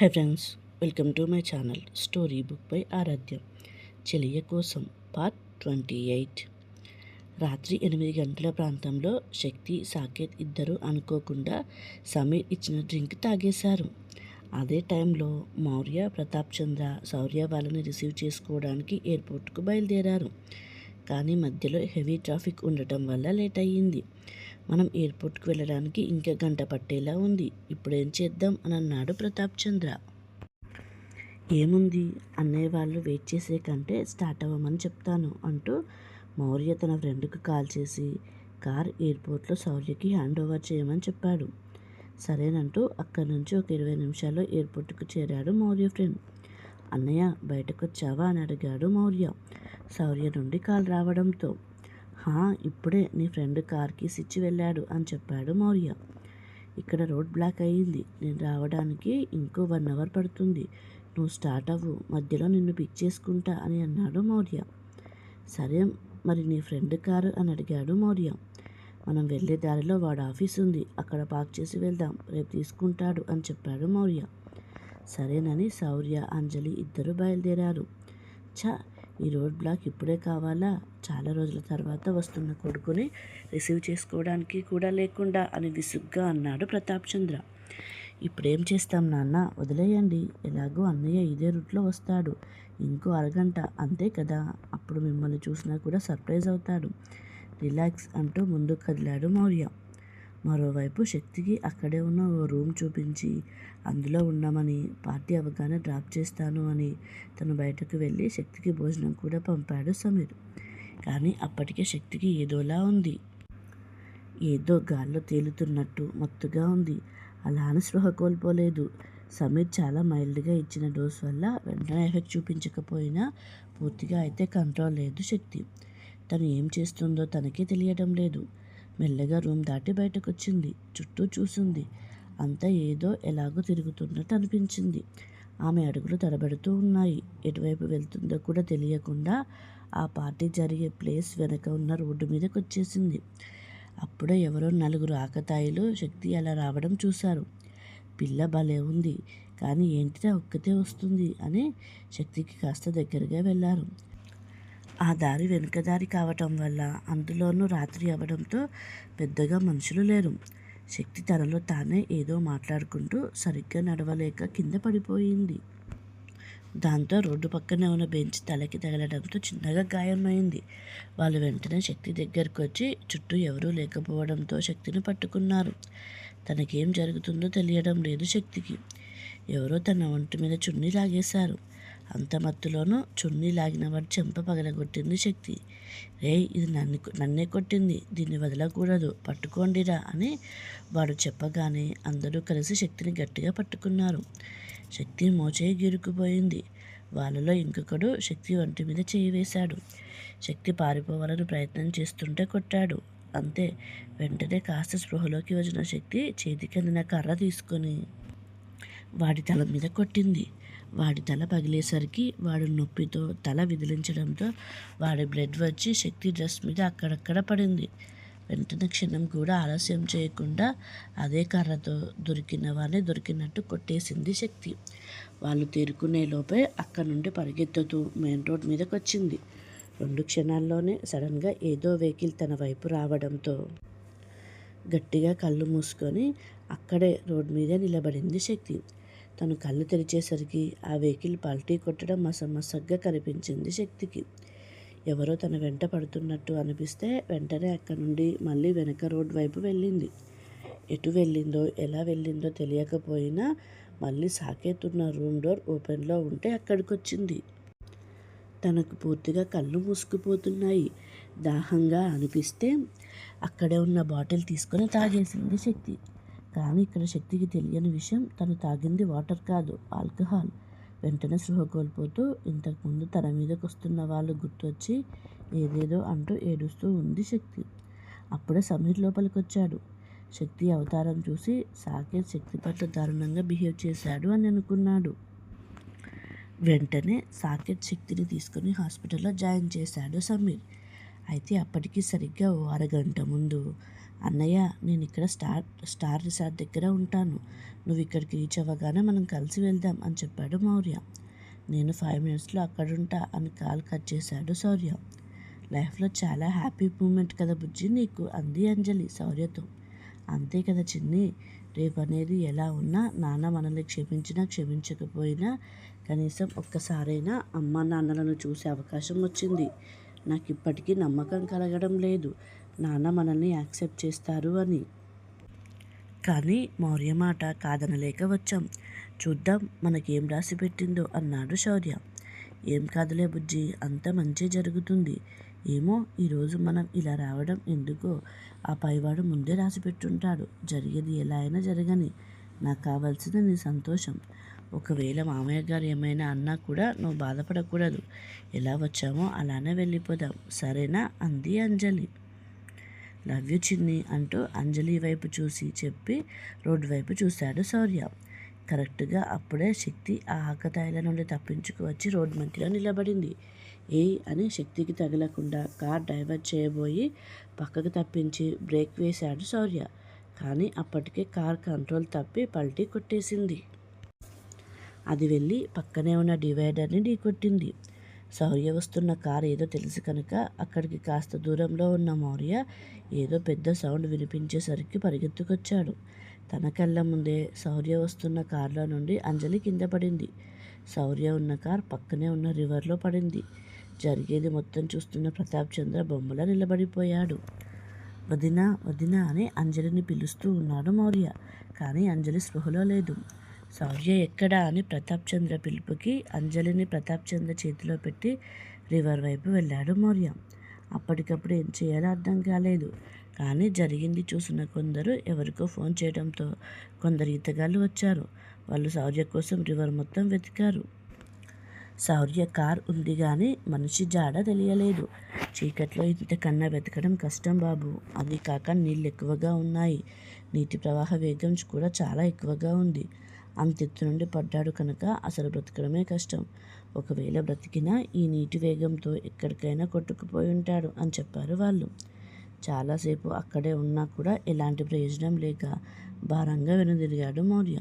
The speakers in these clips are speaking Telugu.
Hi friends welcome to my channel story book by Aaradhyam. చెలియ కోసం పార్ట్ ట్వంటీ ఎయిట్. రాత్రి ఎనిమిది గంటల ప్రాంతంలో శక్తి సాకేత్ ఇద్దరు అనుకోకుండా సమీర్ ఇచ్చిన డ్రింక్ తాగేశారు. అదే టైంలో మౌర్య ప్రతాప్ చంద్ర శౌర్య వాళ్ళని రిసీవ్ చేసుకోవడానికి ఎయిర్పోర్ట్కు బయలుదేరారు. కానీ మధ్యలో హెవీ ట్రాఫిక్ ఉండటం వల్ల లేట్ అయ్యింది. మనం ఎయిర్పోర్ట్కి వెళ్ళడానికి ఇంకా గంట పట్టేలా ఉంది. ఇప్పుడేం చేద్దాం? అని అన్నాడు ప్రతాప్ చంద్ర. ఏముంది? అన్నయ్య వాళ్ళు వెయిట్ చేసే కంటే స్టార్ట్ అవ్వమని చెప్తాను అంటూ మౌర్య తన ఫ్రెండ్కి కాల్ చేసి కార్ ఎయిర్పోర్ట్లో శౌర్యకి హ్యాండ్ ఓవర్ చేయమని చెప్పాడు. సరేనంటూ అక్కడి నుంచి ఒక ఇరవై నిమిషాల్లో ఎయిర్పోర్ట్కు చేరాడు మౌర్య ఫ్రెండ్. అన్నయ్య బయటకు వచ్చావా అని అడిగాడు మౌర్య. శౌర్య నుండి కాల్ రావడంతో హా ఇప్పుడే నీ ఫ్రెండ్ కార్ కీస్ ఇచ్చి వెళ్ళాడు అని చెప్పాడు మౌర్య. ఇక్కడ రోడ్ బ్లాక్ అయ్యింది నేను రావడానికి ఇంకో వన్ అవర్ పడుతుంది. నువ్వు స్టార్ట్ అవ్వు. మధ్యలో నిన్ను పిక్ చేసుకుంటా అని అన్నాడు మౌర్య. సరే మరి నీ ఫ్రెండ్ కారు అని అడిగాడు మౌర్య. మనం వెళ్ళే దారిలో వాడు ఆఫీస్ ఉంది. అక్కడ పార్క్ చేసి వెళ్దాం. రేపు తీసుకుంటాడు అని చెప్పాడు మౌర్య. సరేనని శౌర్య అంజలి ఇద్దరు బయలుదేరారు. చా ఈ రోడ్ బ్లాక్ ఇప్పుడే కావాలా? చాలా రోజుల తర్వాత వస్తున్న కొడుకుని రిసీవ్ చేసుకోవడానికి కూడా లేకుండా అని విసుగ్గా అన్నాడు ప్రతాప్ చంద్ర. ఇప్పుడేం చేస్తాం నాన్న? వదిలేయండి. ఎలాగో అన్నయ్య ఇదే రూట్లో వస్తాడు. ఇంకో అరగంట అంతే కదా. అప్పుడు మిమ్మల్ని చూసినా కూడా సర్ప్రైజ్ అవుతాడు. రిలాక్స్ అంటూ ముందు కదిలాడు మౌర్య. మరోవైపు శక్తికి అక్కడే ఉన్న ఓ రూమ్ చూపించి అందులో ఉన్నామని పార్టీ అవగానే డ్రాప్ చేస్తాను అని తను బయటకు వెళ్ళి శక్తికి భోజనం కూడా పంపాడు సమీర్. కానీ అప్పటికే శక్తికి ఏదోలా ఉంది. ఏదో గాల్లో తేలుతున్నట్టు మత్తుగా ఉంది. అలా అని స్పృహ కోల్పోలేదు. సమీర్ చాలా మైల్డ్గా ఇచ్చిన డోస్ వల్ల వెంటనే ఎఫెక్ట్ చూపించకపోయినా పూర్తిగా అయితే కంట్రోల్ లేదు శక్తి. తను ఏం చేస్తుందో తనకే తెలియడం లేదు. మెల్లగా రూమ్ దాటి బయటకొచ్చింది. చుట్టూ చూసింది. అంతా ఏదో ఎలాగో తిరుగుతున్నట్టు అనిపించింది. ఆమె అడుగులు తడబడుతూ ఉన్నాయి. ఎటువైపు వెళ్తుందో కూడా తెలియకుండా ఆ పార్టీ జరిగే ప్లేస్ వెనక ఉన్న రోడ్డు మీదకి వచ్చేసింది అప్పుడే ఎవరో నలుగురు ఆకతాయిలు శక్తి అలా రావడం చూశారు. పిల్ల భలే ఉంది. కానీ ఏంటిదా ఒక్కతే వస్తుంది అని శక్తికి కాస్త దగ్గరగా వెళ్ళారు ఆ దారి వెనుక దారి కావటం వల్ల అందులోనూ రాత్రి అవ్వడంతో పెద్దగా మనుషులు లేరు. శక్తి తనలో తానే ఏదో మాట్లాడుకుంటూ సరిగ్గా నడవలేక కింద పడిపోయింది. దాంతో రోడ్డు పక్కనే ఉన్న బెంచ్ తలకి తగలడంతో చిన్నగా గాయమైంది. వాళ్ళు వెంటనే శక్తి దగ్గరకు వచ్చి చుట్టూ ఎవరూ లేకపోవడంతో శక్తిని పట్టుకున్నారు. తనకేం జరుగుతుందో తెలియడం లేదు శక్తికి. ఎవరో తన ఒంటి మీద చున్నీ లాగేశారు. అంత మత్తులోనూ చున్నీ లాగిన వాడు చెంప పగలగొట్టింది శక్తి. రే ఇది నన్ను నన్నే కొట్టింది. దీన్ని వదలకూడదు. పట్టుకోండిరా అని వాడు చెప్పగానే అందరూ కలిసి శక్తిని గట్టిగా పట్టుకున్నారు. శక్తి మోచేయి గిరుకుపోయింది. వాళ్ళలో ఇంకొకడు శక్తి ఒంటి మీద చేయి వేశాడు. శక్తి పారిపోవాలని ప్రయత్నం చేస్తుంటే కొట్టాడు. అంతే. వెంటనే కాస్త స్పృహలోకి వచ్చిన శక్తి చేతికి అందిన కర్ర తీసుకొని వాడి తల మీద కొట్టింది. వాడి తల పగిలేసరికి వాడు నొప్పితో తల విదిలించడంతో వాడి బ్లడ్ వచ్చి శక్తి డ్రెస్ మీద అక్కడక్కడ పడింది. వెంటనే క్షణం కూడా ఆలస్యం చేయకుండా అదే కర్రతో దొరికిన వారిని దొరికినట్టు కొట్టేసింది శక్తి. వాళ్ళు తేరుకునే లోపే అక్కడ నుండి పరిగెత్తుతూ మెయిన్ రోడ్ మీదకి వచ్చింది రెండు క్షణాల్లోనే సడన్గా ఏదో వెహికల్ తన వైపు రావడంతో గట్టిగా కళ్ళు మూసుకొని అక్కడే రోడ్ మీదే నిలబడింది శక్తి. తను కళ్ళు తెరిచేసరికి ఆ వెహికల్ పల్టీ కొట్టడం మసమసగ్గా కనిపించింది శక్తికి. ఎవరో తన వెంట పడుతున్నట్టు అనిపిస్తే వెంటనే అక్కడి నుండి మళ్ళీ వెనక రోడ్ వైపు వెళ్ళింది. ఎటు వెళ్ళిందో ఎలా వెళ్ళిందో తెలియకపోయినా మళ్ళీ సాకేతున్న రూమ్ డోర్ ఓపెన్లో ఉంటే అక్కడికి వచ్చింది తనకు పూర్తిగా కళ్ళు మూసుకుపోతున్నాయి. దాహంగా అనిపిస్తే అక్కడే ఉన్న బాటిల్ తీసుకొని తాగేసింది శక్తి. కానీ ఇక్కడ శక్తికి తెలియని విషయం తను తాగింది వాటర్ కాదు ఆల్కహాల్. వెంటనే స్పృహ కోల్పోతూ ఇంతకుముందు తన మీదకు వస్తున్న వాళ్ళు గుర్తొచ్చి ఏదేదో అంటూ ఏడుస్తూ ఉంది శక్తి. అప్పుడే సమీర్ లోపలికి వచ్చాడు శక్తి అవతారం చూసి సాకేత్ శక్తి పట్ల దారుణంగా బిహేవ్ చేశాడు అని అనుకున్నాడు. వెంటనే సాకేత్ శక్తిని తీసుకుని హాస్పిటల్లో జాయిన్ చేశాడు సమీర్. అయితే అప్పటికి సరిగ్గా ఓ అరగంట ముందు అన్నయ్య నేను ఇక్కడ స్టార్ స్టార్ రిసార్ట్ దగ్గర ఉంటాను. నువ్వు ఇక్కడికి రీచ్ అవ్వగానే మనం కలిసి వెళ్దాం అని చెప్పాడు మౌర్య. నేను ఫైవ్ మినిట్స్లో అక్కడుంటా అని కాల్ కట్ చేశాడు శౌర్య లైఫ్లో చాలా హ్యాపీ మూమెంట్ కదా బుజ్జి నీకు? అంది అంజలి శౌర్యతో అంతే కదా చిన్ని రేపు అనేది ఎలా ఉన్నా నాన్న మనల్ని క్షమించినా క్షమించకపోయినా కనీసం ఒక్కసారైనా అమ్మ నాన్నలను చూసే అవకాశం వచ్చింది. నాకు ఇప్పటికీ నమ్మకం కలగడం లేదు. నాన్న మనల్ని యాక్సెప్ట్ చేస్తారు అని. కానీ మౌర్య మాట కాదనలేక వచ్చాం. చూద్దాం మనకేం రాసి పెట్టిందో అన్నాడు శౌర్య. ఏం కాదులే బుజ్జి అంత మంచి జరుగుతుంది. ఏమో ఈరోజు మనం ఇలా రావడం ఎందుకో ఆ పైవాడు ముందే రాసి పెట్టుంటాడు జరిగేది ఎలా అయినా జరగని. నాకు కావాల్సింది నీ సంతోషం. ఒకవేళ మామయ్య గారు ఏమైనా అన్నా కూడా నువ్వు బాధపడకూడదు. ఎలా వచ్చామో అలానే వెళ్ళిపోదాం. సరేనా? అంది అంజలి. లవ్ యూ చిన్ని అంటూ అంజలి వైపు చూసి చెప్పి రోడ్డు వైపు చూశాడు శౌర్య. కరెక్ట్గా అప్పుడే శక్తి ఆ ఆకతాయిల నుండి తప్పించుకు వచ్చి రోడ్డు మధ్యలో నిలబడింది. ఏ అని శక్తికి తగలకుండా కార్ డైవర్ట్ చేయబోయి పక్కకు తప్పించి బ్రేక్ వేశాడు శౌర్య. కానీ అప్పటికే కార్ కంట్రోల్ తప్పి పల్టీ కొట్టేసింది. అది వెళ్ళి పక్కనే ఉన్న డివైడర్ని ఢీకొట్టింది. శౌర్య వస్తున్న కార్ ఏదో తెలుసు కనుక అక్కడికి కాస్త దూరంలో ఉన్న మౌర్య ఏదో పెద్ద సౌండ్ వినిపించేసరికి పరిగెత్తుకొచ్చాడు. తన కళ్ళ ముందే శౌర్య వస్తున్న కార్లో నుండి అంజలి కింద పడింది. శౌర్య ఉన్న కార్ పక్కనే ఉన్న రివర్లో పడింది. జరిగేది మొత్తం చూస్తున్న ప్రతాప్ చంద్ర బొమ్మలా నిలబడిపోయాడు. వదిన వదిన అని అంజలిని పిలుస్తూ ఉన్నాడు మౌర్య. కానీ అంజలి స్పృహలో లేదు. శౌర్య ఎక్కడా అని ప్రతాప్ చంద్ర పిలుపుకి అంజలిని ప్రతాప్ చంద్ర చేతిలో పెట్టి రివర్ వైపు వెళ్ళాడు మౌర్య. అప్పటికప్పుడు ఏం చేయాలో అర్థం కాలేదు. కానీ జరిగింది చూసిన కొందరు ఎవరికో ఫోన్ చేయడంతో కొందరు ఈతగాళ్ళు వచ్చారు. వాళ్ళు శౌర్య కోసం రివర్ మొత్తం వెతికారు. శౌర్య కార్ ఉంది కానీ మనిషి జాడ తెలియలేదు. చీకట్లో ఇంతకన్నా వెతకడం కష్టం బాబు. అది కాక నీళ్ళు ఎక్కువగా ఉన్నాయి. నీటి ప్రవాహ వేగం కూడా చాలా ఎక్కువగా ఉంది. అంతెత్తు నుండి పడ్డాడు కనుక అసలు బ్రతకడమే కష్టం. ఒకవేళ బ్రతికినా ఈ నీటి వేగంతో ఎక్కడికైనా కొట్టుకుపోయి ఉంటాడు అని చెప్పారు వాళ్ళు. చాలాసేపు అక్కడే ఉన్నా కూడా ఎలాంటి ప్రయోజనం లేక భారంగా వెనుదిరిగాడు మౌర్య.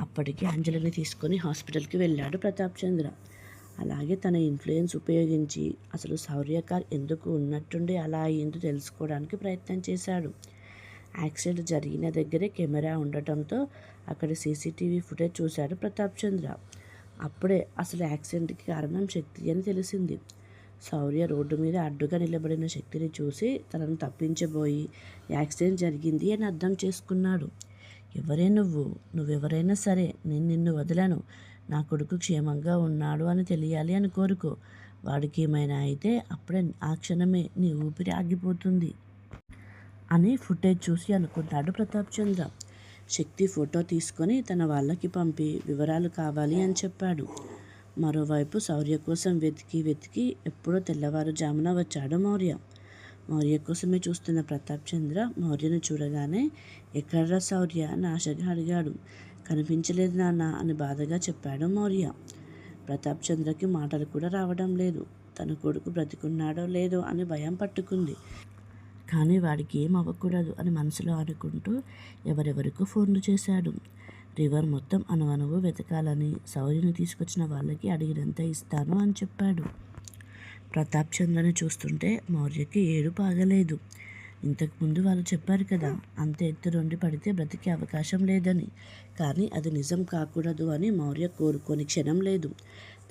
అప్పటికి అంజలిని తీసుకొని హాస్పిటల్కి వెళ్ళాడు ప్రతాప్ చంద్ర. అలాగే తన ఇన్ఫ్లుయెన్స్ ఉపయోగించి అసలు శౌర్యకార్ ఎందుకు ఉన్నట్టుండి అలా అయ్యిందో తెలుసుకోవడానికి ప్రయత్నం చేశాడు. యాక్సిడెంట్ జరిగిన దగ్గరే కెమెరా ఉండటంతో అక్కడ సీసీటీవీ ఫుటేజ్ చూశాడు ప్రతాప్ చంద్ర. అప్పుడే అసలు యాక్సిడెంట్కి కారణం శక్తి అని తెలిసింది. శౌర్య రోడ్డు మీద అడ్డుగా నిలబడిన శక్తిని చూసి తనను తప్పించబోయి యాక్సిడెంట్ జరిగింది అని అర్థం చేసుకున్నాడు. ఎవరే నువ్వు? నువ్వెవరైనా సరే నేను నిన్ను వదలను. నా కొడుకు క్షేమంగా ఉన్నాడు అని తెలియాలి అని కోరుకో. వాడికి ఏమైనా అయితే అప్పుడే ఆ క్షణమే నీ ఊపిరి ఆగిపోతుంది అని ఫుటేజ్ చూసి అనుకున్నాడు ప్రతాప్ చంద్ర. శక్తి ఫోటో తీసుకొని తన వాళ్ళకి పంపి వివరాలు కావాలి అని చెప్పాడు. మరోవైపు శౌర్య కోసం వెతికి వెతికి ఎప్పుడో తెల్లవారుజామున వచ్చాడు మౌర్య. మౌర్య కోసమే చూస్తున్న ప్రతాప్ చంద్ర మౌర్యను చూడగానే ఎక్కడ్రా శౌర్య? అని ఆశగా అడిగాడు. కనిపించలేదు నాన్న అని బాధగా చెప్పాడు మౌర్య. ప్రతాప్ చంద్రకి మాటలు కూడా రావడం లేదు. తన కొడుకు బ్రతికున్నాడో లేదో అని భయం పట్టుకుంది. కానీ వాడికి ఏం అవ్వకూడదు అని మనసులో అనుకుంటూ ఎవరెవరికో ఫోన్లు చేశాడు. రివర్ మొత్తం అనువనువు వెతకాలని సౌర్యని తీసుకొచ్చిన వాళ్ళకి అడిగినంత ఇస్తాను అని చెప్పాడు. ప్రతాప్ చంద్రని చూస్తుంటే మౌర్యకి ఏడు పాగలేదు ఇంతకుముందు వాళ్ళు చెప్పారు కదా అంత ఎత్తు నుండి పడితే బ్రతికే అవకాశం లేదని. కానీ అది నిజం కాకూడదు అని మౌర్య కోరుకొని క్షణం లేదు.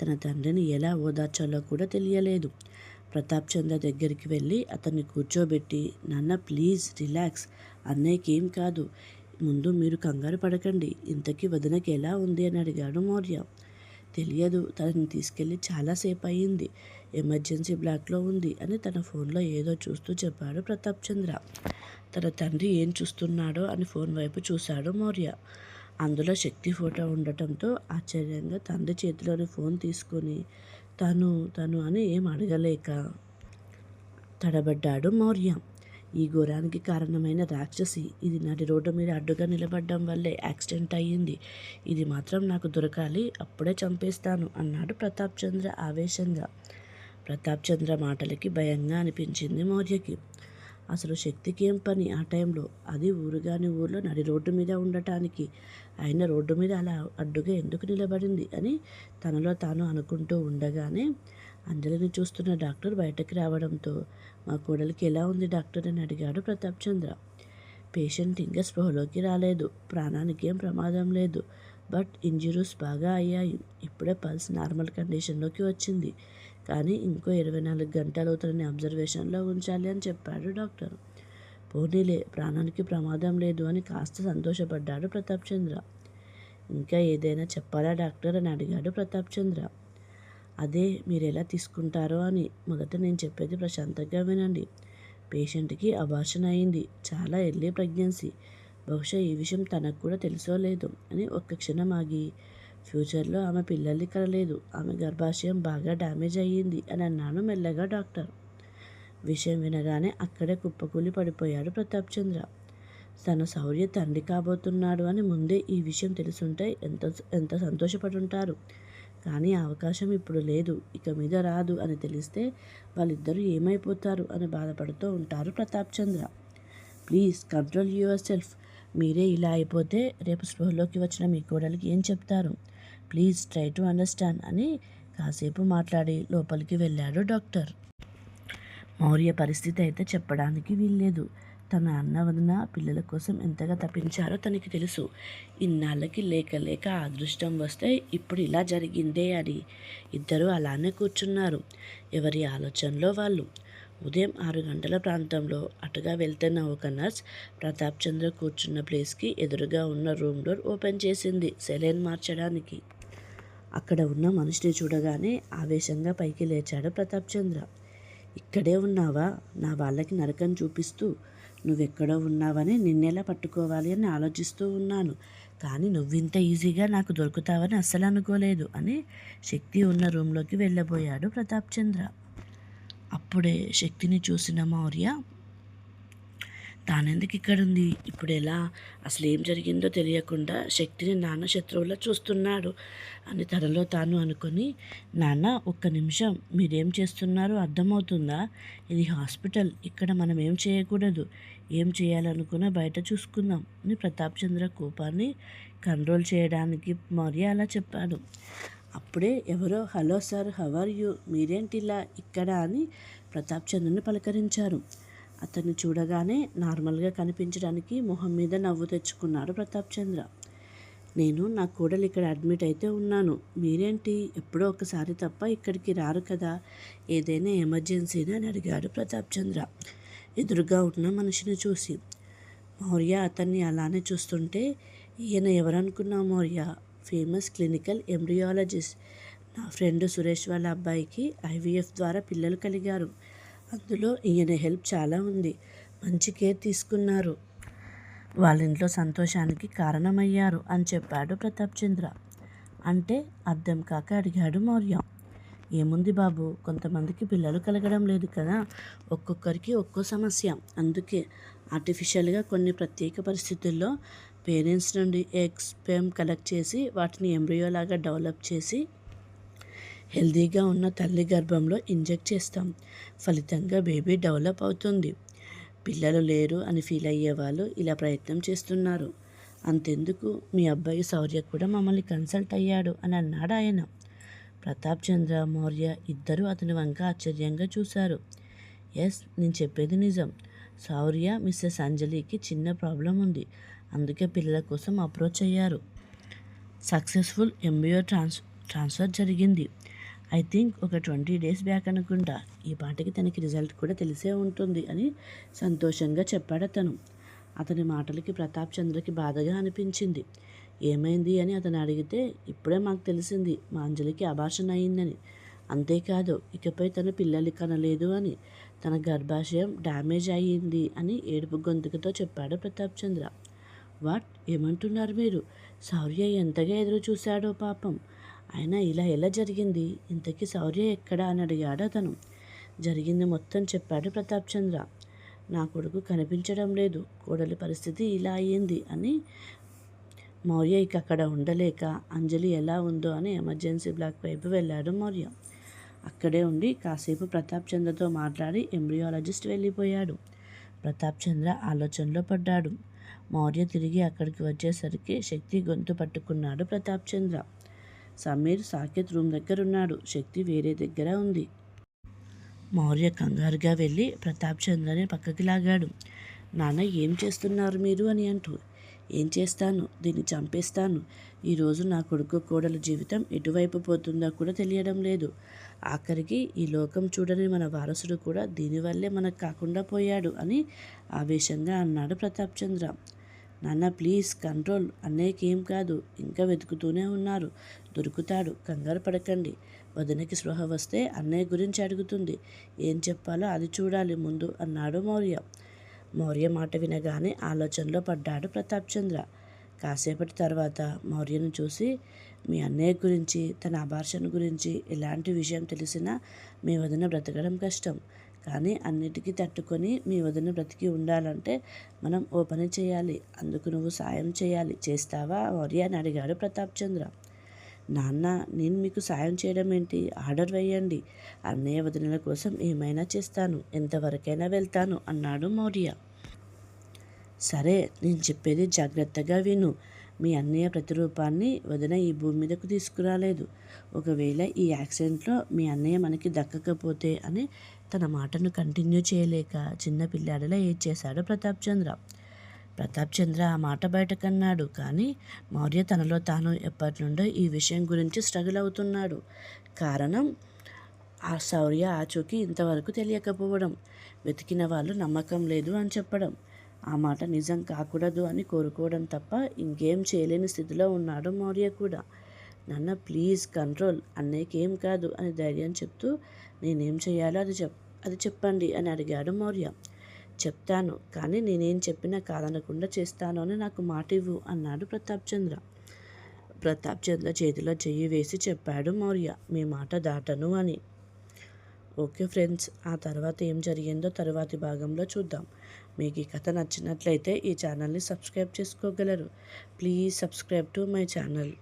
తన తండ్రిని ఎలా ఓదార్చాలో కూడా తెలియలేదు. ప్రతాప్ చంద్ర దగ్గరికి వెళ్ళి అతన్ని కూర్చోబెట్టి నాన్న ప్లీజ్ రిలాక్స్. అన్నయ్యకి ఏం కాదు. ముందు మీరు కంగారు పడకండి. ఇంతకీ వదినకి ఎలా ఉంది? అని అడిగాడు మౌర్య. తెలియదు. తనని తీసుకెళ్ళి చాలాసేపు అయ్యింది. ఎమర్జెన్సీ బ్లాక్లో ఉంది అని తన ఫోన్లో ఏదో చూస్తూ చెప్పాడు ప్రతాప్ చంద్ర. తన తండ్రి ఏం చూస్తున్నాడో అని ఫోన్ వైపు చూశాడు మౌర్య. అందులో శక్తి ఫోటో ఉండటంతో ఆశ్చర్యంగా తండ్రి చేతిలోని ఫోన్ తీసుకొని తను తను అని ఏం అడగలేక తడబడ్డాడు మౌర్య. ఈ ఘోరానికి కారణమైన రాక్షసి ఇది నాటి రోడ్డు మీద అడ్డుగా నిలబడడం వల్లే యాక్సిడెంట్ అయ్యింది. ఇది మాత్రం నాకు దొరకాలి అప్పుడే చంపేస్తాను అన్నాడు ప్రతాప్ చంద్ర ఆవేశంగా. ప్రతాప్ చంద్ర మాటలకి భయంగా అనిపించింది మౌర్యకి. అసలు శక్తికి ఏం పని ఆ టైంలో? అది ఊరుగాని ఊర్లో నడి రోడ్డు మీద ఉండటానికి. ఆయన రోడ్డు మీద అలా అడ్డుగా ఎందుకు నిలబడింది అని తనలో తాను అనుకుంటూ ఉండగానే అంజలిని చూస్తున్న డాక్టర్ బయటకు రావడంతో మా కోడలికి ఎలా ఉంది డాక్టర్? అని అడిగాడు ప్రతాప్ చంద్ర. పేషెంట్ ఇంకా స్పృహలోకి రాలేదు. ప్రాణానికి ఏం ప్రమాదం లేదు. బట్ ఇంజురీస్ బాగా అయ్యాయి. ఇప్పుడే పల్స్ నార్మల్ కండిషన్లోకి వచ్చింది. కానీ ఇంకో ఇరవై నాలుగు గంటలు తనని అబ్జర్వేషన్లో ఉంచాలి అని చెప్పాడు డాక్టర్. పోనీలే ప్రాణానికి ప్రమాదం లేదు అని కాస్త సంతోషపడ్డాడు ప్రతాప్ చంద్ర. ఇంకా ఏదైనా చెప్పాలా డాక్టర్ అని అడిగాడు ప్రతాప్ చంద్ర. అదే మీరు ఎలా తీసుకుంటారో అని. మొదట నేను చెప్పేది ప్రశాంతంగా వినండి. పేషెంట్కి అబార్షన్ అయింది. చాలా ఎర్లీ ప్రెగ్నెన్సీ. బహుశా ఈ విషయం తనకు కూడా తెలుసో లేదు అని ఒక్క క్షణం ఆగి ఫ్యూచర్లో ఆమె పిల్లల్ని కలలేదు ఆమె గర్భాశయం బాగా డ్యామేజ్ అయ్యింది అని అన్నాను మెల్లగా డాక్టర్. విషయం వినగానే అక్కడే కుప్పకూలి పడిపోయాడు ప్రతాప్ చంద్ర. తన శౌర్య తండ్రి కాబోతున్నాడు అని ముందే ఈ విషయం తెలుసుంటే ఎంత ఎంత సంతోషపడుంటారు. కానీ అవకాశం ఇప్పుడు లేదు ఇక మీద రాదు అని తెలిస్తే వాళ్ళిద్దరూ ఏమైపోతారు అని బాధపడుతూ ఉంటారు Pratap Chandra. Please control yourself. మీరే ఇలా అయిపోతే రేపు స్పృహలోకి వచ్చిన మీ కోడలికి ఏం చెప్తారు? ప్లీజ్ ట్రై టు అండర్స్టాండ్ అని కాసేపు మాట్లాడి లోపలికి వెళ్ళాడు డాక్టర్. మౌర్య పరిస్థితి అయితే చెప్పడానికి వీల్లేదు. తన అన్న వదిన పిల్లల కోసం ఎంతగా తప్పించారో తనకి తెలుసు. ఇన్నాళ్ళకి లేక లేక అదృష్టం వస్తే ఇప్పుడు ఇలా జరిగిందే అని. ఇద్దరు అలానే కూర్చున్నారు. ఎవరి ఆలోచనలో వాళ్ళు? ఉదయం ఆరు గంటల ప్రాంతంలో అటుగా వెళ్తున్న ఒక నర్స్ ప్రతాప్ చంద్ర కూర్చున్న ప్లేస్కి ఎదురుగా ఉన్న రూమ్ డోర్ ఓపెన్ చేసింది. సెలైన్ మార్చడానికి. అక్కడ ఉన్న మనిషిని చూడగానే ఆవేశంగా పైకి లేచాడు ప్రతాప్ చంద్ర. ఇక్కడే ఉన్నావా? నా వాళ్ళకి నరకం చూపిస్తూ నువ్వెక్కడో ఉన్నావని నిన్నెలా పట్టుకోవాలి అని ఆలోచిస్తూ ఉన్నాను. కానీ నువ్వింత ఈజీగా నాకు దొరుకుతావని అస్సలు అనుకోలేదు అని శక్తి ఉన్న రూమ్లోకి వెళ్ళబోయాడు ప్రతాప్ చంద్ర. అప్పుడే శక్తిని చూసిన మౌర్య తానెందుకు ఇక్కడుంది? ఇప్పుడు ఎలా? అసలు ఏం జరిగిందో తెలియకుండా శక్తిని నాన్న శత్రువులా చూస్తున్నాడు. అని తనలో తాను అనుకొని నాన్న ఒక్క నిమిషం. మీరేం చేస్తున్నారో అర్థమవుతుందా? ఇది హాస్పిటల్. ఇక్కడ మనం ఏం చేయకూడదు. ఏం చేయాలనుకున్నా బయట చూసుకుందాం. అని ప్రతాప్ చంద్ర కోపాన్ని కంట్రోల్ చేయడానికి మౌర్య అలా చెప్పాడు. అప్పుడే ఎవరో హలో సార్ హవర్ యూ? మీరేంటి ఇలా ఇక్కడ? అని ప్రతాప్ చంద్రని పలకరించారు. అతన్ని చూడగానే నార్మల్గా కనిపించడానికి మొహం మీద నవ్వు తెచ్చుకున్నాడు ప్రతాప్ చంద్ర. నేను నా కోడలు ఇక్కడ అడ్మిట్ అయితే ఉన్నాను. మీరేంటి? ఎప్పుడో ఒకసారి తప్ప ఇక్కడికి రారు కదా? ఏదైనా ఎమర్జెన్సీనా? అని అడిగాడు ప్రతాప్ చంద్ర. ఎదురుగా ఉన్న మనిషిని చూసి మౌర్య అతన్ని అలానే చూస్తుంటే ఈయన ఎవరనుకున్నా మౌర్య? Famous clinical embryologist. నా ఫ్రెండ్ సురేష్ వాళ్ళ అబ్బాయికి ఐవీఎఫ్ ద్వారా పిల్లలు కలిగారు. అందులో ఈయన హెల్ప్ చాలా ఉంది. మంచి కేర్ తీసుకున్నారు. వాళ్ళ ఇంట్లో సంతోషానికి కారణమయ్యారు అని చెప్పాడు ప్రతాప్ చంద్ర. అంటే అర్థం కాక అడిగాడు మౌర్య. ఏముంది బాబు కొంతమందికి పిల్లలు కలగడం లేదు కదా. ఒక్కొక్కరికి ఒక్కో సమస్య. అందుకే ఆర్టిఫిషియల్గా కొన్ని ప్రత్యేక పరిస్థితుల్లో పేరెంట్స్ నుండి ఎగ్స్ పెమ్ కలెక్ట్ చేసి వాటిని ఎంబ్రియోలాగా డెవలప్ చేసి హెల్తీగా ఉన్న తల్లి గర్భంలో ఇంజెక్ట్ చేస్తాం. ఫలితంగా బేబీ డెవలప్ అవుతుంది. పిల్లలు లేరు అని ఫీల్ అయ్యే వాళ్ళు ఇలా ప్రయత్నం చేస్తున్నారు. అంతెందుకు? మీ అబ్బాయి శౌర్య కూడా మమ్మల్ని కన్సల్ట్ అయ్యాడు అని అన్నాడు ఆయన. ప్రతాప్ చంద్ర మౌర్య ఇద్దరూ అతని వంక ఆశ్చర్యంగా చూశారు. ఎస్ నేను చెప్పేది నిజం. శౌర్య మిస్సెస్ అంజలికి చిన్న ప్రాబ్లం ఉంది. అందుకే పిల్లల కోసం అప్రోచ్ అయ్యారు. సక్సెస్ఫుల్ ఎంబియో ట్రాన్స్ ట్రాన్స్ఫర్ జరిగింది. ఐ థింక్ ఒక ట్వంటీ డేస్ బ్యాక్ అనుకుంటా. ఈ పాటకి తనకి రిజల్ట్ కూడా తెలిసే ఉంటుంది అని సంతోషంగా చెప్పాడు అతను. అతని మాటలకి ప్రతాప్ చంద్రకి బాధగా అనిపించింది. ఏమైంది అని అతను అడిగితే ఇప్పుడే మాకు తెలిసింది మా అంజలికి అభాషణ అయిందని. అంతేకాదు ఇకపై తన పిల్లలు కనలేదు అని. తన గర్భాశయం డ్యామేజ్ అయ్యింది అని ఏడుపు గొంతుకతో చెప్పాడు ప్రతాప్ చంద్ర. వాట్? ఏమంటున్నారు మీరు? శౌర్య ఎంతగా ఎదురు చూశాడో పాపం. అయినా ఇలా ఎలా జరిగింది? ఇంతకీ శౌర్య ఎక్కడా? అని అడిగాడు అతను. జరిగింది మొత్తం చెప్పాడు ప్రతాప్ చంద్ర. నా కొడుకు కనిపించడం లేదు. కోడలి పరిస్థితి ఇలా అయ్యింది అని మౌర్య ఇక అక్కడ ఉండలేక అంజలి ఎలా ఉందో అని ఎమర్జెన్సీ బ్లాక్ వైపు వెళ్ళాడు మౌర్య. అక్కడే ఉండి కాసేపు ప్రతాప్ చంద్రతో మాట్లాడి ఎంబ్రియాలజిస్ట్ వెళ్ళిపోయాడు. ప్రతాప్ చంద్ర ఆలోచనలో పడ్డాడు. మౌర్య తిరిగి అక్కడికి వచ్చేసరికి శక్తి గొంతు పట్టుకున్నాడు ప్రతాప్ చంద్ర. సమీర్ సాకేత్ రూమ్ దగ్గర ఉన్నాడు శక్తి వేరే దగ్గర ఉంది. మౌర్య కంగారుగా వెళ్ళి ప్రతాప్ చంద్రని పక్కకి లాగాడు. నాన్న ఏం చేస్తున్నారు మీరు? అని అంటూ. ఏం చేస్తాను? దీన్ని చంపేస్తాను. ఈరోజు నా కొడుకు కోడల జీవితం ఎటువైపు పోతుందో కూడా తెలియడం లేదు. ఆఖరికి ఈ లోకం చూడని మన వారసుడు కూడా దీనివల్లే మనకు కాకుండా పోయాడు అని ఆవేశంగా అన్నాడు ప్రతాప్ చంద్ర. నాన్న ప్లీజ్ కంట్రోల్. అన్నయ్యకి ఏం కాదు. ఇంకా వెతుకుతూనే ఉన్నారు. దొరుకుతాడు. కంగారు పడకండి. వదినకి స్పృహ వస్తే అన్నయ్య గురించి అడుగుతుంది. ఏం చెప్పాలో అది చూడాలి ముందు అన్నాడు మౌర్య. మౌర్య మాట వినగానే ఆలోచనలో పడ్డాడు ప్రతాప్ చంద్ర. కాసేపటి తర్వాత మౌర్యను చూసి మీ అన్నయ్య గురించి తన అభార్షణ గురించి ఎలాంటి విషయం తెలిసినా మీ వదిన బ్రతకడం కష్టం. కానీ అన్నిటికీ తట్టుకొని మీ వదిన బ్రతికి ఉండాలంటే మనం ఓ పని చేయాలి. అందుకు నువ్వు సాయం చేయాలి. చేస్తావా మౌర్య అని అడిగాడు ప్రతాప్ చంద్ర. నాన్న నేను మీకు సాయం చేయడం ఏంటి? ఆర్డర్ వేయండి. అన్నయ్య వదినల కోసం ఏమైనా చేస్తాను. ఎంతవరకైనా వెళ్తాను అన్నాడు మౌర్య. సరే నేను చెప్పేది జాగ్రత్తగా విను. మీ అన్నయ్య ప్రతిరూపాన్ని వదిన ఈ భూమి మీదకు తీసుకురాలేదు. ఒకవేళ ఈ యాక్సిడెంట్లో మీ అన్నయ్య మనకి దక్కకపోతే అని తన మాటను కంటిన్యూ చేయలేక చిన్న పిల్లాడిలా ఏడ్చేశాడు ప్రతాప్ చంద్ర. ప్రతాప్ చంద్ర ఆ మాట బయటకన్నాడు కానీ మౌర్య తనలో తాను ఎప్పటి నుండో ఈ విషయం గురించి స్ట్రగుల్ అవుతున్నాడు. కారణం? ఆ శౌర్య ఆచూకీ ఇంతవరకు తెలియకపోవడం. వెతికిన వాళ్ళు నమ్మకం లేదు అని చెప్పడం. ఆ మాట నిజం కాకూడదు అని కోరుకోవడం తప్ప ఇంకేం చేయలేని స్థితిలో ఉన్నాడు మౌర్య కూడా. నాన్న ప్లీజ్ కంట్రోల్. అన్నయ్యకి ఏం కాదు అని ధైర్యం చెప్తూ నేనేం చేయాలో అది చెప్ అది చెప్పండి అని అడిగాడు మౌర్య. చెప్తాను కానీ నేనేం చెప్పినా కాదనకుండా చేస్తాను అని నాకు మాట ఇవ్వు అన్నాడు ప్రతాప్ చంద్ర. ప్రతాప్ చంద్ర చేతిలో చెయ్యి వేసి చెప్పాడు మౌర్య. మీ మాట దాటను అని. ఓకే ఫ్రెండ్స్ ఆ తర్వాత ఏం జరిగిందో తరువాతి భాగంలో చూద్దాం. మీకు ఈ కథ నచ్చినట్లయితే ఈ ఛానల్ని సబ్స్క్రైబ్ చేసుకోగలరు. Please subscribe to my channel.